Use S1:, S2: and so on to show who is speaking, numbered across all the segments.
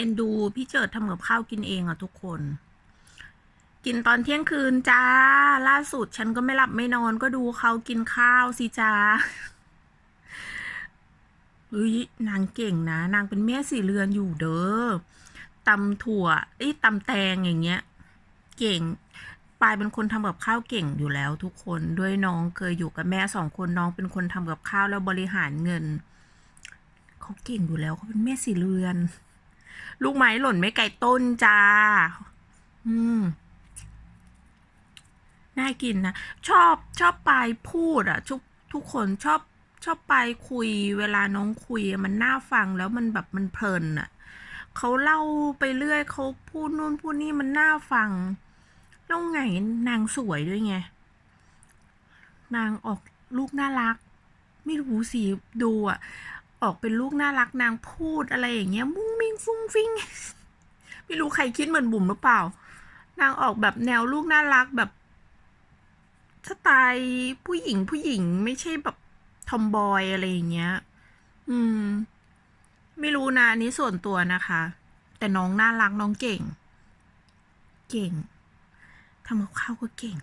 S1: อ็นดู พี่เจิดทำกับข้าวกินเองอะทุกคน กินตอนเที่ยงคืนจ้า ล่าสุดฉันก็ไม่หลับไม่นอนก็ดูเขากินข้าวสิจ้าเฮ้ยนางเก่งนะ นางเป็นแม่สีเรือนอยู่เด้อตำถั่วไอ้ตำแตงอย่างเงี้ย เก่งปายเป็นคนทำกับข้าวเก่งอยู่แล้วทุกคนด้วยน้องเคยอยู่กับแม่สองคนน้องเป็นคนทำกับข้าวแล้วบริหารเงิน เขาเก่งอยู่แล้วเขาเป็นแม่สีเรือน ลูกไม้หล่นไม่ไกลต้นจ้า อืม น่ากินนะ ชอบชอบไปพูดอะทุกทุกคนชอบชอบไปคุย เวลาน้องคุยมันน่าฟังแล้วมันแบบมันเพลินอะเขาเล่าไปเรื่อยเขาพูดนู่นพูดนี่มันน่าฟังแล้วไงนางสวยด้วยไง นางออกลูกน่ารัก ไม่รู้สิดูอะออกเป็นลูกน่ารักนางพูดอะไรอย่างเงี้ยมุ้ มิงฟุ้งฟิงไม่รู้ใครคิดเหมือนบุ๋มหรือเปล่า นางออกแบบแนวลูกน่ารักแบบสไตล์ผู้หญิงผู้หญิงไม่ใช่แบบทอมบอยอะไรอย่างเงี้ย อืม ไม่รู้นะอันนี้ส่วนตัวนะคะ แต่น้องน่ารักน้องเก่ง เก่งทำกับข้าวก็เก่ง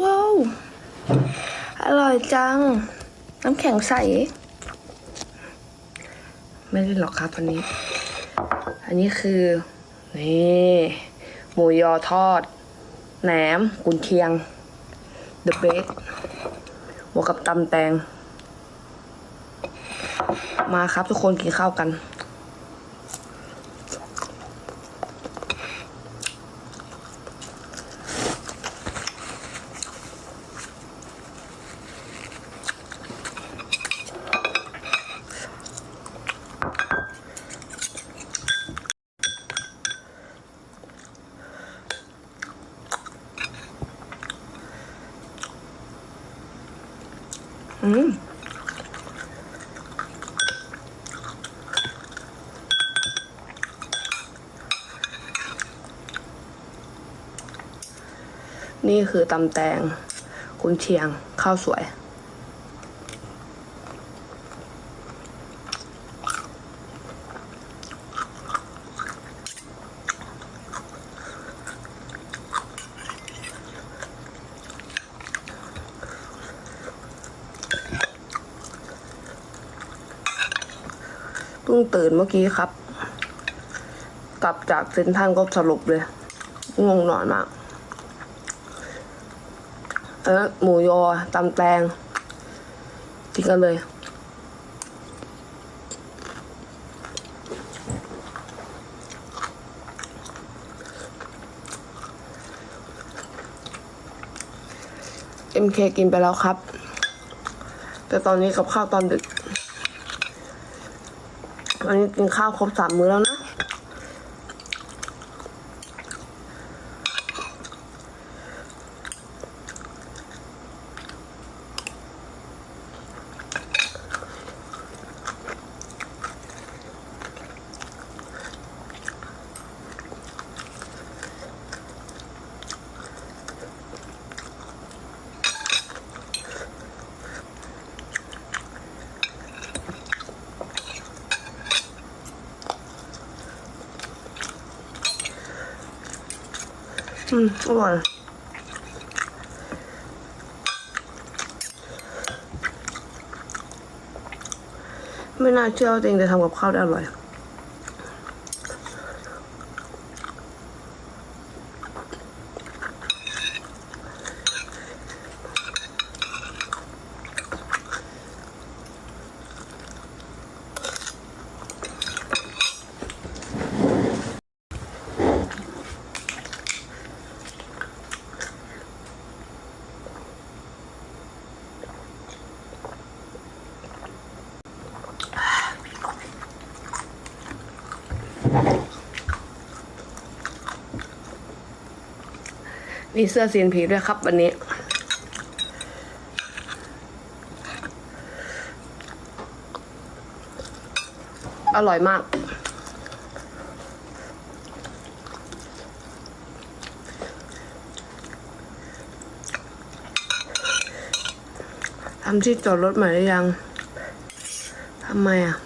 S2: ว้าว อร่อยจัง น้ำแข็งใส ไม่ได้หรอกครับอันนี้ อันนี้คือ นี่หมูยอทอดแหนมกุนเชียง The Best บวกกับตำแตง มาครับทุกคนกินข้าวกัน อืมนี่คือตำแตงกุนเชียงข้าวสวย เพิ่งตื่นเมื่อกี้ครับ กลับจากเซ็นทรัลก็สรุปเลยงงนอนมากเออหมูยอตำแตงกินกันเลยเอ็มเคกินไปแล้วครับ แต่ตอนนี้กับข้าวตอนดึก อันนี้กินข้าวครบสามมื้อแล้วนะ อืมอร่อยไม่น่าเชื่อว่าตัวเองจะทำกับข้าวได้อร่อย มีเสื้อซีนผีด้วยครับวันนี้ อร่อยมาก ทำที่จอดรถใหม่หรือยัง ทำไมอะ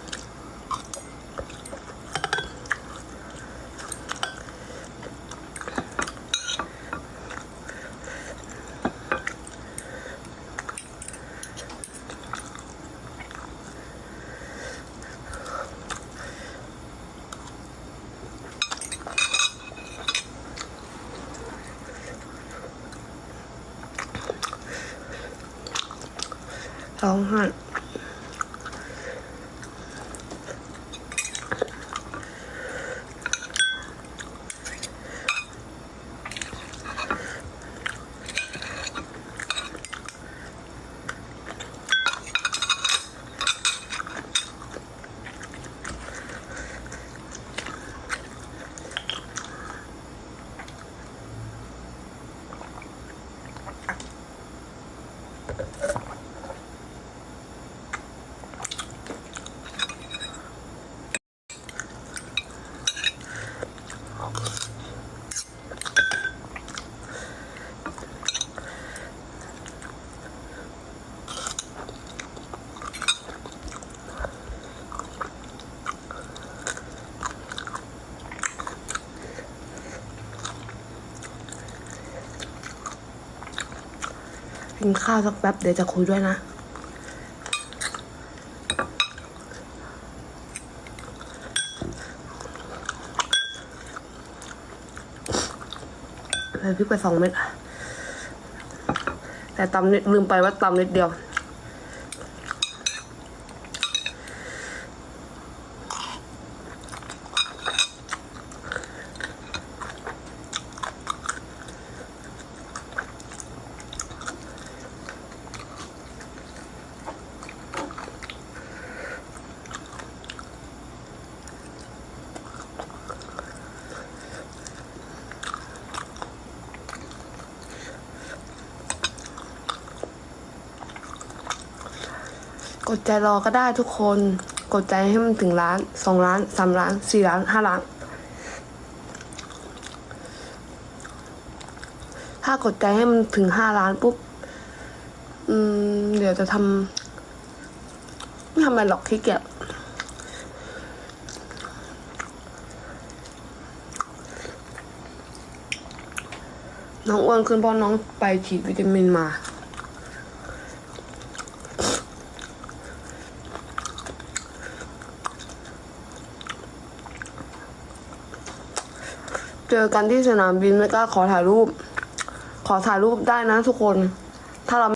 S2: อง กินข้าวสักแป๊บเดี๋ยวจะคุยด้วยนะ ใส่พริกไปสองเม็ด แต่ตำนิดลืมไปว่าตำนิดเดียว กดใจรอก็ได้ทุกคน กดใจให้มันถึงล้านสองล้านสามล้านสี่ล้านห้าล้าน ถ้ากดใจให้มันถึงห้าล้านปุ๊บ อืม เดี๋ยวจะทำไม่ทำอะไรหรอกขี้เกียจน้องอ้วนขึ้นเพราะน้องไปฉีดวิตามินมา เจอกันที่สนามบินไม่กล้าขอถ่ายรูป ขอถ่ายรูปได้นะทุกคน